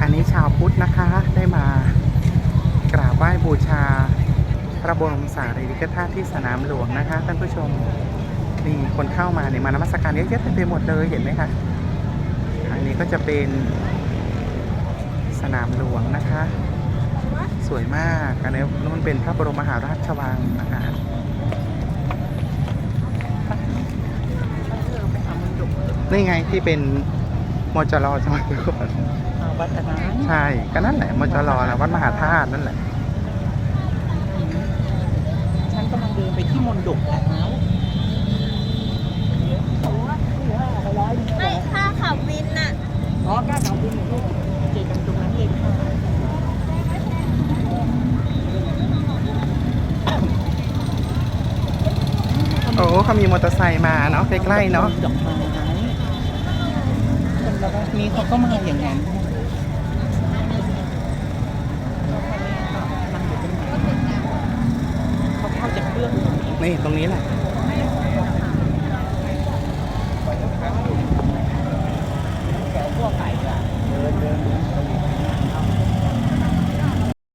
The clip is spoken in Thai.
อันนี้ชาวพุทธนะคะได้มากราบไหว้บูชา พระบรมสารีริกธาตุที่สนามหลวงนะคะท่านผู้ชมนี่คนเข้ามาเนี่ยมานมัสการเยอะแยะเต็มไปหมดเลยเห็นไหมคะอันนี้ก็จะเป็นสนามหลวงนะคะ สวยมากอันนี้นู่นเป็นพระบรมมหาราชวังนะคะนี่ไงที่เป็น มจรสมัยก่อนวัฒนะใช่ก็นั่นแหละมจรนะวัดมหาธาตุนั่นแหละ ฉันกำลังเดินไปที่มณฑปแล้วไม่ค่าขับวินน่ะอ๋อกล้าเขาบินลูกเจอกันตรงนั้นเองค่ะโอ้เขามีมอเตอร์ไซค์มาเนาะใกล้ๆเนาะ ดอกไม้คนละแบบ นี้เขาก็มาอย่างนั้นเขาเข้าจากเครื่องนี่ตรงนี้แหละแถวทั่วไปอะเดินเดิน